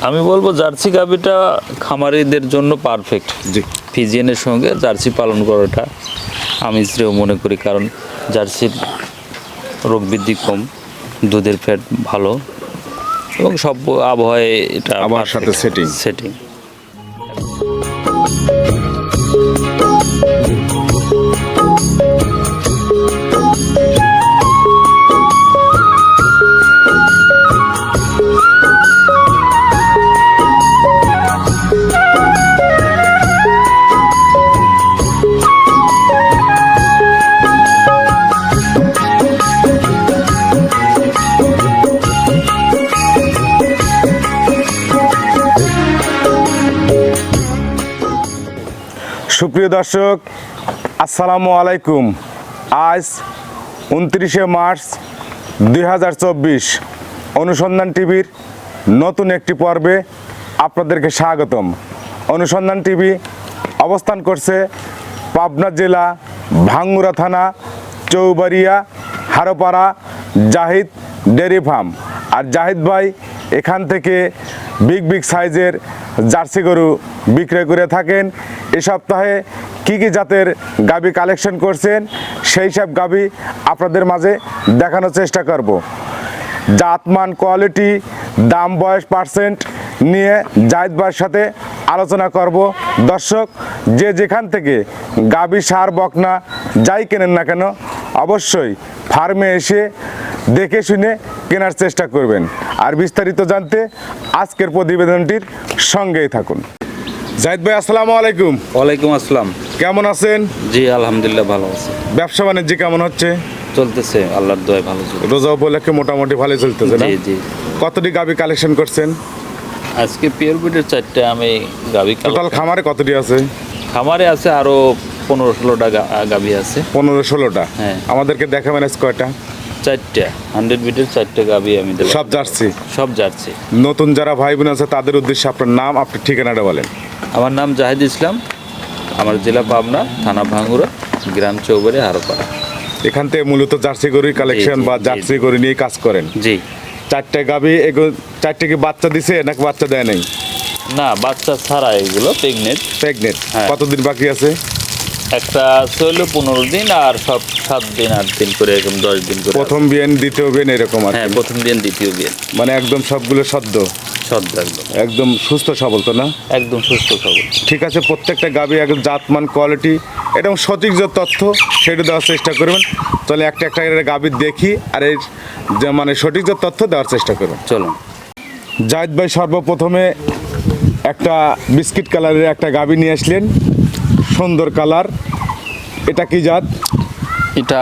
আমি বলব জার্সি গাভিটা খামারিদের জন্য পারফেক্ট জি। ফিজিয়ানের সঙ্গে জার্সি পালন করাটা আমি শ্রেয় মনে করি কারণ জার্সির রোগ বৃদ্ধি কম দুধের ফ্যাট ভালো এবং সব আবহাওয়ায় এটা আবহাওয়ার সাথে সেটিং সেটিং সুপ্রিয় দর্শক, আসসালামু আলাইকুম। আজ উনত্রিশে মার্চ দুই হাজার চব্বিশ অনুসন্ধান টিভির নতুন একটি পর্বে আপনাদেরকে স্বাগতম। অনুসন্ধান টিভি অবস্থান করছে পাবনা জেলা ভাঙ্গুরা থানা, চৌবাড়িয়া, হারোপাড়া, জাহিদ ডেয়ারি ফার্ম। আর জাহিদ ভাই, এখান থেকে বিগ বিগ সাইজের জার্সি গরু বিক্রয় করে থাকেন। এ সপ্তাহে কি কি জাতের গাবি কালেকশন করছেন, সেই সব গাবি আপনাদের মাঝে দেখানোর চেষ্টা করব। জাতমান কোয়ালিটি, দাম, বয়স, পার্সেন্ট নিয়ে জাহিদ ভাইয়ের সাথে আলোচনা করব। দর্শক, যে যেখান থেকে গাবি সার, বকনা যাই কেনেন না কেন, অবশ্যই ফার্মে এসে দেখে শুনে কেনার চেষ্টা করবেন। আর বিস্তারিত জানতে আজকের প্রতিবেদনটির সঙ্গেই থাকুন। জাহিদ ভাই আসসালামু আলাইকুম। ওয়ালাইকুম আসসালাম। কেমন আছেন? জি আলহামদুলিল্লাহ ভালো আছে। ব্যবসা বাণিজ্য কেমন হচ্ছে? চলতেছে আল্লাহর দয় ভালো চলছে। রোজা উপলক্ষে মোটামুটি ভালো চলতেছে না? জি জি। কতটি গাবি কালেকশন করছেন? আজকে পিওর বিটের চারটে আমি গাবি টোটাল খামারে কতটি আছে? খামারে আছে আরও পনেরো ষোলোটা গাভি আছে। পনেরো ষোলোটা। হ্যাঁ। আমাদেরকে দেখাবেন আজ কয়টা। চারটে হান্ড্রেড বিটের চারটে গাভি আমি সব জার্সি? সব যাচ্ছি নতুন যারা ভাই বোন আছে তাদের উদ্দেশ্যে আপনার নাম আপনার ঠিকানাটা বলেন। আমার নাম জাহিদ ইসলাম আমার জেলা পাবনা থানা ভাঙ্গুরা গ্রাম চৌবাড়ি হারোপাড়া এখান থেকে মূলত জার্সি গরুর কালেকশন বা জার্সি গরু নিয়ে কাজ করেন। জি। চারটে গাবি এগুলো চারটে কি বাচ্চা দিছে নাকি বাচ্চা দেয় নাই? না বাচ্চা ছাড়া এগুলো প্রেগনেন্ট প্রেগনেন্ট হ্যাঁ। কতদিন বাকি আছে? একটা হলো পনেরো দিন আর সব সাত দিন আট দিন করে এরকম দশ দিন করে প্রথম বিয়েন দ্বিতীয় বিয়েন এরকম আর হ্যাঁ প্রথম দিন দ্বিতীয় দিন মানে একদম সবগুলো সদ্য? সদ্য একদম। একদম সুস্থ সবল তো না? একদম সুস্থ সবল। ঠিক আছে প্রত্যেকটা গাবি একদম জাতমান কোয়ালিটি এবং সঠিক যে তথ্য সেটা দেওয়ার চেষ্টা করবেন। তাহলে একটা একটা গাবি দেখি আর এর যে মানে সঠিক যে তথ্য দেওয়ার চেষ্টা করবেন। চলুন। জাহিদ ভাই সর্বপ্রথমে একটা বিস্কিট কালারের একটা গাবি নিয়ে আসলেন। সুন্দর কালার। এটা কি জাত? এটা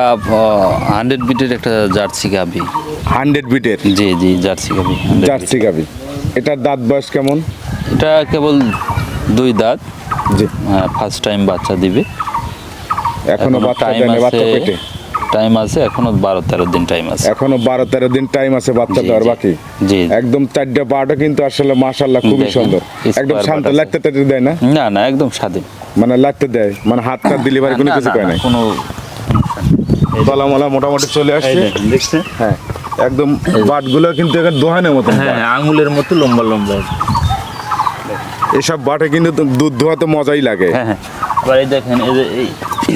হান্ড্রেড বিটের একটা জার্সি গাভি। হান্ড্রেড বিটের? জি জি জার্সি 100 জার্সি গাবি এটার দাঁত বয়স কেমন? এটা কেবল দুই দাঁত। জি। ফার্স্ট টাইম বাচ্চা দিবে। এখনও বাচ্চা দেয়নি বাচ্চা পেটে টাইম আছে এখনও বারো তেরো দিন টাইম আছে। এখনও বারো তেরো দিন টাইম আছে বাচ্চা দেওয়ার বাকি? জি একদম চারটা পাটা কিন্তু আসলে মাশাল্লাহ খুবই সুন্দর। একদম শান্ত লাগতে দেয় না? না না একদম স্বাধীন। মানে লাগতে দেয় মানে হাত টাত ডেলিভারি কোনো কিছু কয় না, নাই। কোনো তলা মলা মোটামুটি চলে আসছে। দেখছেন? হ্যাঁ একদম বাটগুলো কিন্তু এখন দোহানের মতন হ্যাঁ আঙুলের মতো লম্বা লম্বা। এসব বাটে কিন্তু দুধ ধোয়াতে মজাই লাগে। হ্যাঁ হ্যাঁ। এবার দেখেন এই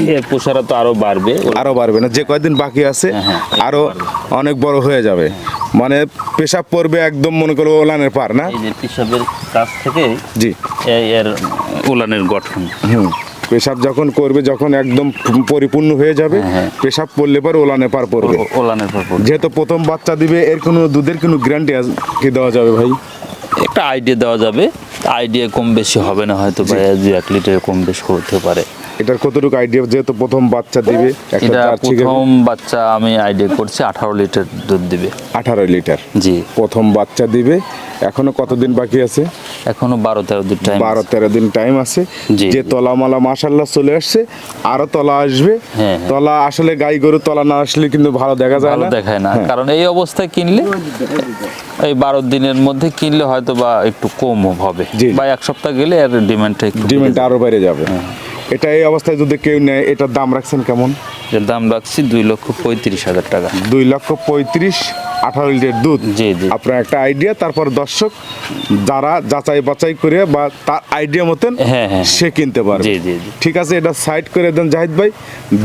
যে পোষারা তো আরও বাড়বে। আরও বাড়বে না যে কয়দিন বাকি আছে হ্যাঁ, হ্যাঁ, আরও অনেক বড় হয়ে যাবে। মানে পেশাব পড়বে একদম মনে করো ওলানের পার না? পিসাবের কাছ থেকে জি। এর উলানের গঠন। পেশাব যখন করবে যখন একদম পরিপূর্ণ হয়ে যাবে হ্যাঁ, হ্যাঁ। পেশাব পড়লে পর ওলানে পার পড়বে। ওলানে ওলানের পর পড়বে। যেহেতু প্রথম বাচ্চা দিবে এর কোনো দুধের কোনো গ্যারান্টি কি দেওয়া যাবে ভাই? একটা আইডিয়া দেওয়া যাবে। আইডিয়া কম বেশি হবে না হয়তো ভাই দু এক লিটার কম বেশি হতে পারে। এটার কতটুকু আইডিয়া যেহেতু প্রথম বাচ্চা দিবে এটা প্রথম বাচ্চা আমি আইডিয়া করছি আঠারো লিটার দুধ দিবে। আঠারো লিটার? জি। প্রথম বাচ্চা দিবে। এখনও কতদিন বাকি আছে? এখনও বারো তেরো দিন টাইম বারো তেরো দিন টাইম আছে। যে তলামালা মাসাল্লাহ চলে আসছে আরও তলা আসবে। হ্যাঁ, হ্যাঁ। তলা আসলে গাই গরু তলা না আসলে কিন্তু ভালো দেখা যায় ভালো না। দেখায় না। হ্যাঁ। কারণ এই অবস্থায় কিনলে এই বারো দিনের মধ্যে কিনলে হয়তো বা একটু কম হবে। বা এক সপ্তাহ গেলে এর ডিমান্ডটা ডিমেন্ট আরও বেড়ে যাবে। হ্যাঁ। এটা এই অবস্থায় যদি কেউ নেয় এটার দাম রাখছেন কেমন? এর দাম রাখছি দুই লক্ষ পঁয়ত্রিশ হাজার টাকা। দুই লক্ষ পঁয়ত্রিশ আঠারো লিটার দুধ। জি, জি। আপনার একটা আইডিয়া তারপর দর্শক যারা যাচাই বাছাই করে বা তার আইডিয়া মতন হ্যাঁ, হ্যাঁ। সে কিনতে পারে জি, জি, জি। ঠিক আছে এটা সাইড করে দেন জাহিদ ভাই।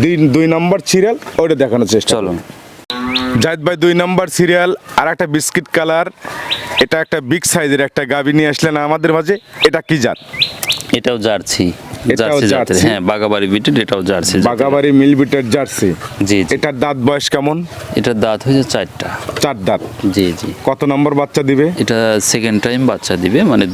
দুই দুই নম্বর সিরিয়াল ওইটা দেখানোর চেষ্টা করুন। চলুন। জাহিদ ভাই দুই নম্বর সিরিয়াল আর একটা বিস্কিট কালার এটা একটা বিগ সাইজের একটা গাবি নিয়ে আসলেন আমাদের মাঝে। এটা কি জাত? এটাও জার্সি। জার্সি জাতের হ্যাঁ বাগাবাড়ি বিটের এটাও জার্সি মিলবিটের জার্সি। জি এটার দাঁত বয়স কেমন? এটার দাঁত হয়েছে চারটা। চার দাঁত। জি জি। কত নম্বর বাচ্চা দিবে? এটা সেকেন্ড টাইম বাচ্চা দিবে মানে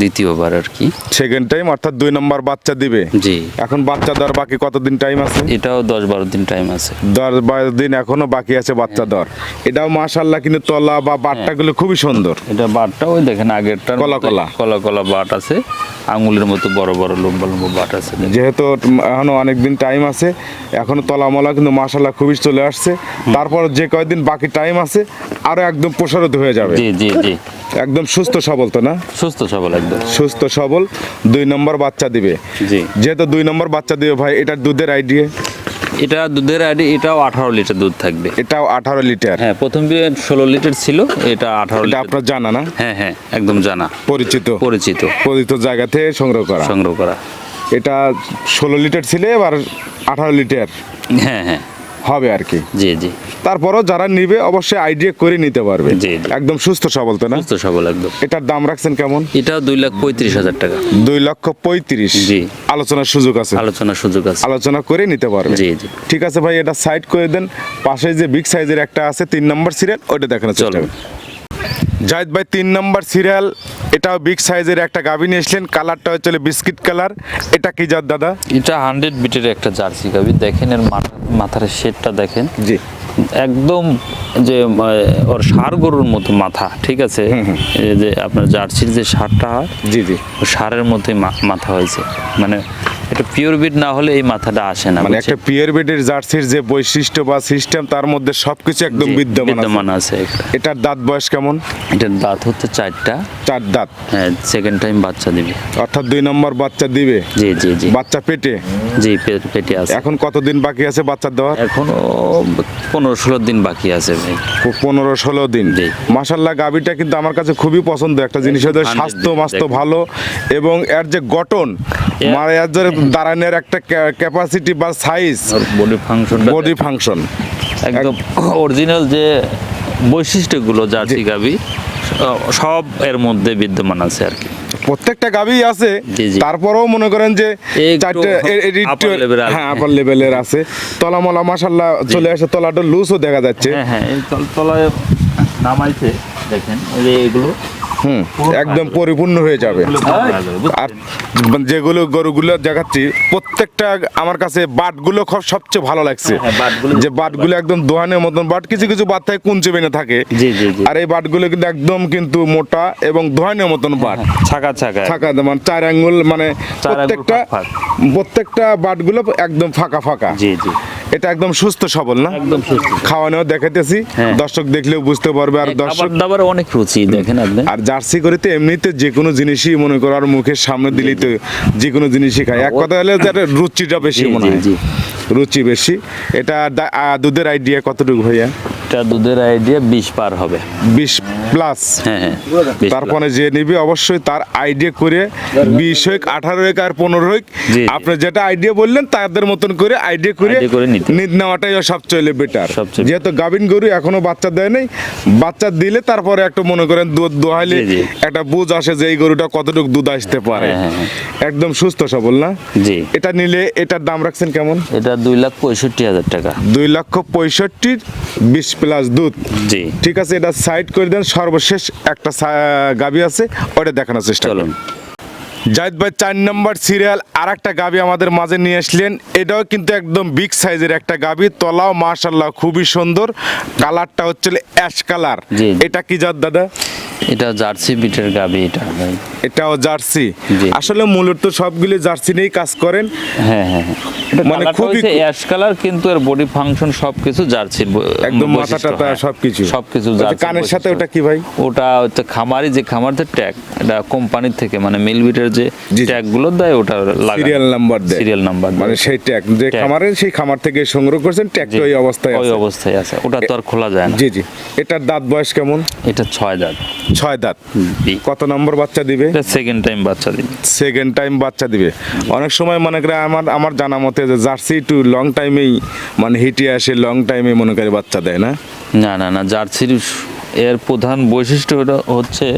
দ্বিতীয়বার আর কি। সেকেন্ড টাইম অর্থাৎ দুই নম্বর বাচ্চা দিবে? জি। এখন বাচ্চা দেওয়ার বাকি কতদিন টাইম আছে? এটাও দশ বারো দিন টাইম আছে। দশ বারো দিন এখনও বাকি আছে বাচ্চা দেওয়ার। এটাও মাশাল্লাহ কিন্তু তলা বা বাট্টাগুলো খুবই সুন্দর। এটা বাটটা ওই দেখেন আগেরটার কলা কলা। কলা কলা বাট আছে। আঙুলের মতো বড় বড় লম্বা লম্বা। যেহেতু এখনও অনেক দিন টাইম আছে এখনও তলামলা কিন্তু মাশাল্লাহ খুবই চলে আসছে। তারপর যে কয়দিন বাকি টাইম আছে আরও একদম প্রসারিত হয়ে যাবে। জি জি জি। একদম সুস্থ সবল তো না? সুস্থ সবল একদম। সুস্থ সবল দুই নম্বর বাচ্চা দিবে। জি। যেহেতু দুই নম্বর বাচ্চা দিবে ভাই এটার দুধের আইডিয়া এটা দুধের আইডি এটাও আঠারো লিটার দুধ থাকবে। এটাও আঠারো লিটার? হ্যাঁ প্রথম বিয়ে ষোলো লিটার ছিল এটা আঠারো লিটার। আপনার জানা না? হ্যাঁ হ্যাঁ একদম জানা। পরিচিত? পরিচিত। পরিচিত জায়গা থেকে সংগ্রহ করা। সংগ্রহ করা। এটা ষোলো লিটার ছিল এবার আঠারো লিটার হ্যাঁ হ্যাঁ। হবে আর কি। জি জি। তারপরও যারা নিবে অবশ্যই আইডিয়া করে নিতে পারবে। একদম সুস্থ সবল তো না? সুস্থ সবল একদম। এটার দাম রাখছেন কেমন? এটা দুই লাখ পঁয়ত্রিশ হাজার টাকা। দুই লক্ষ পঁয়ত্রিশ। জি। আলোচনার সুযোগ আছে। আলোচনার সুযোগ আছে। আলোচনা করে নিতে পারবে। জি, জি। ঠিক আছে ভাই এটা সাইড করে দেন। পাশে যে বিগ সাইজের একটা আছে তিন নম্বর সিরিয়াল ওইটা দেখানোর চেষ্টা করুন। জাহিদ ভাই তিন নম্বর সিরিয়াল এটাও বিগ সাইজের একটা গাভী নিয়ে এসলেন কালারটা হচ্ছে বিস্কিট কালার। এটা কি জাত দাদা? এটা হান্ড্রেড বিটের একটা জার্সি গাবি দেখেন এর মাথা- মাথার শেডটা দেখেন। জি। একদম যে ওর ষাড় গরুর মতো মাথা ঠিক আছে? যে আপনার জার্সির যে সারটা হয় জি। জি ষাঁড়ের মতোই মাথা হয়েছে। মানে এটা পিওর বিট না হলে এই মাথাটা আসে না মানে একটা পিওর বিটের জার্সির যে বৈশিষ্ট্য বা সিস্টেম তার মধ্যে সবকিছু একদম বিদ্যমান আছে। এটার দাঁত বয়স কেমন? এটার দাঁত হচ্ছে চারটা। চার দাঁত। হ্যাঁ সেকেন্ড টাইম বাচ্চা দিবে। অর্থাৎ দুই নম্বর বাচ্চা দিবে? জি জি জি। বাচ্চা পেটে? জি পেটে আছে। এখন কতদিন বাকি আছে বাচ্চা দেওয়ার? এখনও পনেরো ষোলো দিন বাকি আছে ভাই। পনেরো ষোলো দিন। জি। মাসাল্লাহ গাবিটা কিন্তু আমার কাছে খুবই পছন্দ। একটা জিনিস হচ্ছে স্বাস্থ্য মাস্ত ভালো এবং এর যে গঠন মানে এর যে দাঁড়ানোর একটা ক্যাপাসিটি বা সাইজ বডি ফাংশনটা বডি ফাংশন একদম অরিজিনাল যে বৈশিষ্ট্যগুলো জার্সি গাবি সব এর মধ্যে বিদ্যমান আছে আর কি। প্রত্যেকটা গাবি আছে। তারপরেও মনে করেন যে। হ্যাঁ আপার লেভেলের আছে। তলামলা মাসাল্লাহ চলে আসে তলাটা লুজও দেখা যাচ্ছে। হ্যাঁ হ্যাঁ এই তল- তলায় নামাইছে দেখেন এগুলো। হুম একদম পরিপূর্ণ হয়ে যাবে? আর যেগুলো গরুগুলো দেখাচ্ছি প্রত্যেকটা আমার কাছে বাটগুলো খুব সবচেয়ে ভালো লাগছে। হ্যাঁ, যে বাটগুলো একদম দোহানের মতন বাট কিছু কিছু বাট থাকে কুঞ্চে বেনে থাকে। আর এই বাটগুলো কিন্তু একদম কিন্তু মোটা এবং দোহানের মতন বাট। ছাকা ছাকা। ফাঁকা মানে চার আঙ্গুল মানে প্রত্যেকটা প্রত্যেকটা বাটগুলো একদম ফাঁকা ফাঁকা। জি জি। এটা একদম সুস্থ সবল না? একদম সুস্থ। খাওয়ানো দেখাইতেছি। হ্যাঁ। দর্শক দেখলেও বুঝতে পারবে আর দর্শক দাবার অনেক রুচি দেখেন আপনি। আর জার্সি করিতে এমনিতে যে কোনো জিনিসই মনে করো আর মুখের সামনে দিলেই তো যে কোনো জিনিসই খায়। এক কথা হলে যার রুচিটা বেশি মনে হয়। রুচি বেশি। এটা দুধের আইডিয়া কতটুকু ভাইয়া? এটা দুধের আইডিয়া বিশ পার হবে। বিশ প্লাস হ্যাঁ হ্যাঁ 20 তারপরে যে নিবে অবশ্যই তার আইডিয়া করে বিশ হোক আঠারো হোক আর পনেরো হোক। আপনি যেটা আইডিয়া বললেন তাদের মতন করে আইডিয়া করে। নিতে। নেওয়াটাই সবচেয়ে বেটার যেহেতু গাভিন গরু এখনও বাচ্চা দেয় নাই বাচ্চা দিলে তারপরে একটু মনে করেন দুধ দোহাইলে। একটা বুঝ আসে যে এই গরুটা কতটুকু দুধ আসতে পারে। হ্যাঁ, হ্যাঁ, একদম সুস্থ সবল না? জি। এটা নিলে এটার দাম রাখছেন কেমন? এটা দুই লাখ পঁয়ষট্টি হাজার টাকা। দুই লক্ষ পঁয়ষট্টির বিশ প্লাস দুধ। জি। ঠিক আছে এটা সাইড করে দেন সর্বশেষ একটা গাবি আছে ওটা দেখানোর চেষ্টা করুন জাহিদ ভাই চার নম্বর সিরিয়াল আর একটা গাবি আমাদের মাঝে নিয়ে আসলেন। এটাও কিন্তু একদম বিগ সাইজের একটা গাবি তলাও মাশাল্লাহ খুবই সুন্দর। কালারটা হচ্ছে অ্যাশ কালার এটা কি জাত দাদা? এটা জার্সি বিটের গাবি এটা ভাই। এটাও জার্সি? আসলে মূলত সবগুলি জার্সি নিয়েই কাজ করেন। হ্যাঁ হ্যাঁ হ্যাঁ। মানে খুবই- অ্যাশ কালার কিন্তু এর বডি ফাংশন সবকিছু জার্সির একদম মাথা বৈশিষ্ট্য, টাতা হ্যাঁ। সবকিছু। সবকিছু জার্সির কানের সাথে ওটা কি ভাই? ওটা হচ্ছে খামারি যে খামারদের ট্যাগ এটা কোম্পানির থেকে মানে মিলবিটের যে। ট্যাগগুলো দেয় ওটা সিরিয়াল নাম্বার দেয়। সিরিয়াল নাম্বার মানে সেই ট্যাগ যে। খামারে সেই খামার থেকে সংগ্রহ করছেন ট্যাগটা ওই অবস্থায় ওই অবস্থায় আছে। ওটা তো আর খোলা যায় না। জি জি। এটার দাঁত বয়স কেমন? এটা ছয় দাঁত। ছয় দাঁত। কত নম্বর বাচ্চা দিবে? সেকেন্ড টাইম বাচ্চা দিবে। সেকেন্ড টাইম বাচ্চা দিবে। অনেক সময় মনে করে আমার আমার জানা মতে যে জার্সি টু লং টাইমেই মানে হিটে আসে লং টাইমে মনে করে বাচ্চা দেয় না? না না না জার্সির এর প্রধান বৈশিষ্ট্য হচ্ছে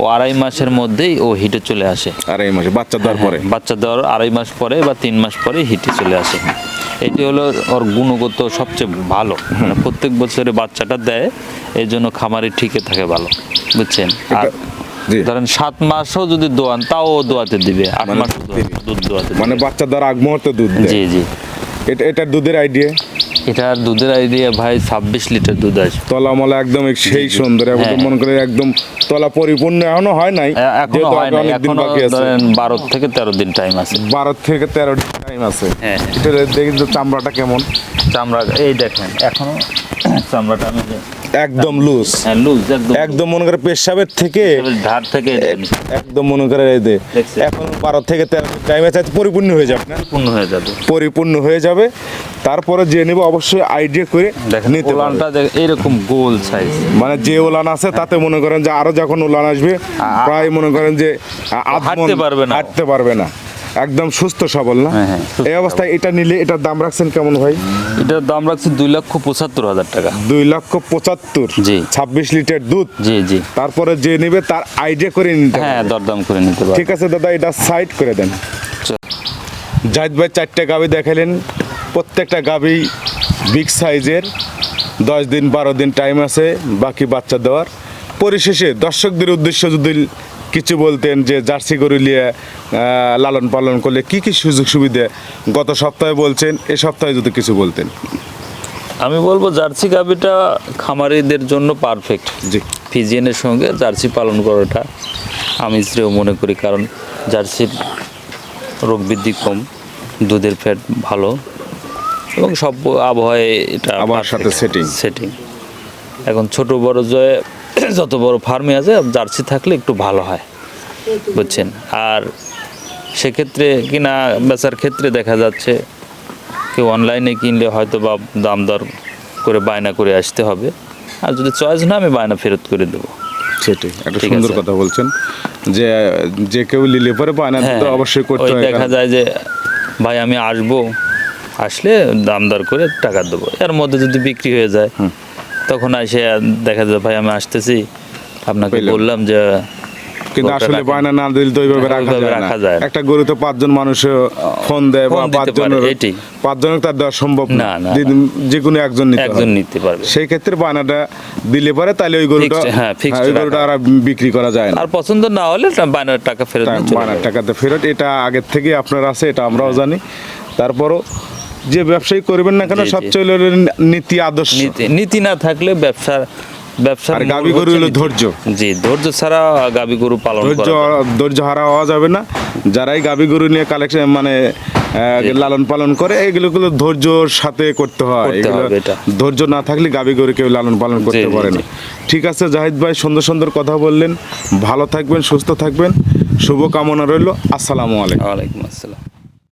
ও আড়াই মাসের মধ্যেই ও হিটে চলে আসে। আর এই মাসে বাচ্চা দেওয়ার পরে? হ্যাঁ, বাচ্চা দেওয়ার আড়াই মাস পরে বা তিন মাস পরে হিটে চলে আসে। এটি হলো ওর গুণগত সবচেয়ে ভালো। মানে প্রত্যেক বছরে বাচ্চাটা দেয় এই জন্য খামারে ঠিকই থাকে ভালো। বুঝছেন? আর ধরেন সাত মাসও যদি দোয়ান তাও দোয়াতে দিবে। আট মানে মাস দুধ দোয়াতে মানে বাচ্চা দ্বারা আগ মুহূর্তে দুধ দেয়। জি জি। এটা এটার দুধের আইডিয়া এটার দুধের আইডিয়া ভাই ছাব্বিশ লিটার দুধ আসবে। তলা মলা একদম সেই সুন্দর। একদম হ্যাঁ। মনে করে একদম তলা পরিপূর্ণ এখনও হয় নাই। এখনও হয় না অনেক দিন এখনও ধরেন বারো থেকে তেরো দিন টাইম আছে। বারো থেকে তেরো টাইম আছে। হ্যাঁ। এটা দেখি তো চামড়াটা কেমন? চামড়া এই দেখেন এখনও চামড়াটা আমি একদম লুজ হ্যাঁ লুজ একদম একদম মনে করে পেশাবের থেকে ধার থেকে একদম মনে করে যে এখন বারো থেকে তেরো টাইম আছে পরিপূর্ণ হয়ে যাবে না? পূর্ণ হয়ে যাবে। পরিপূর্ণ হয়ে যাবে। তারপরে যে নেব অবশ্যই আইডিয়া করে দেখেন নিতে ওলানটা এইরকম গোল সাইজ মানে যে ওলান আছে তাতে মনে করেন যে আরও যখন ওলান আসবে প্রায় মনে করেন যে হাঁটতে পারবে না। হাঁটতে পারবে না। একদম সুস্থ সবল না? হ্যাঁ, হ্যাঁ, এই অবস্থায় এটা নিলে এটার দাম রাখছেন কেমন ভাই? এটার দাম রাখছি দুই লক্ষ পঁচাত্তর হাজার টাকা। দুই লক্ষ পঁচাত্তর। জি। ছাব্বিশ লিটার দুধ। জি জি। তারপরে যে নেবে তার আইডিয়া করে নিতে হ্যাঁ দরদাম করে নিতে পারবে ঠিক আছে দাদা এটা সাইড করে দেন। চ- জাহিদ ভাই চারটে গাবি দেখালেন। প্রত্যেকটা গাবি বিগ সাইজের দশ দিন বারো দিন টাইম আছে বাকি বাচ্চা দেওয়ার। পরিশেষে দর্শকদের উদ্দেশ্য যদি কিছু বলতেন যে জার্সি গরু নিয়ে লালন পালন করলে কি কি সুযোগ সুবিধে? গত সপ্তাহে বলছেন এ সপ্তাহে যদি কিছু বলতেন। আমি বলব জার্সি গাভিটা খামারিদের জন্য পারফেক্ট জি। ফিজিয়ানের সঙ্গে জার্সি পালন করাটা আমি শ্রেয় মনে করি কারণ জার্সির রোগ বৃদ্ধি কম দুধের ফ্যাট ভালো এবং সব আবহাওয়ায় এটা আবহাওয়ার সাথে setting। সেটিং এখন ছোট বড় জয়ে যত বড় ফার্মে আছে জার্সি থাকলে একটু ভালো হয় বুঝছেন? আর সেক্ষেত্রে কিনা বেচার ক্ষেত্রে দেখা যাচ্ছে কেউ অনলাইনে কিনলে হয়তো বা দাম দর করে বায়না করে আসতে হবে। আর যদি চয়েস না আমি বায়না ফেরত করে দেবো। সেটাই একটা সুন্দর কথা বলছেন। যে যে কেউ নিলে পরে বায়না হ্যাঁ তো অবশ্যই করতে হয় দেখা যায় যে ভাই আমি আসব। আসলে দাম দর করে টাকা দেবো। এর মধ্যে যদি বিক্রি হয়ে যায় তখন এসে দেখা যায় ভাই আমি আসতেছি। আপনাকে বললাম যে কিন্তু আসলে। বায়না না দিলে তো ওইভাবে হ্যাঁ, রাখা যায় রাখা না যায় না। একটা পাঁচজন মানুষ ফোন দেয় বা এটাই। পাঁচজনের তার দেওয়া সম্ভব না। যে- কোনো একজন নিতে একজন নিতে পারবে। সেই ক্ষেত্রে বায়নাটা দিলে পরে তাহলে ওই গরুটা হ্যাঁ, হ্যাঁ, ওই গরুটা আর বিক্রি করা যায় না। আর পছন্দ না হলে বায়নার টাকা ফেরত বায়নার। টাকাতে ফেরত এটা আগের থেকে আপনার আছে এটা আমরাও জানি। তারপরও যে ব্যবসায়ী করবেন না কেন। সবচেয়ে হলো নীতি আদর্শ। নীতি না থাকলে ব্যবসা ব্যবসার আর মূল গাভী গরু হলো ধৈর্য। জি ধৈর্য ছাড়া গাবি গরু পালন ধৈর্য। ধৈর্য হারা হওয়া যাবে না। যারাই গাভী গরু নিয়ে কালেকশন মানে লালন পালন করে এগুলো গুলো ধৈর্যর সাথে করতে হয়। ধৈর্য না থাকলে গাভী গরু কেউ লালন পালন করতে পারে না। ঠিক আছে জাহিদ ভাই সুন্দর সুন্দর কথা বললেন। ভালো থাকবেন সুস্থ থাকবেন। শুভ কামনা রইল। আসসালামু আলাইকুম। ওয়ালাইকুম আসসালাম।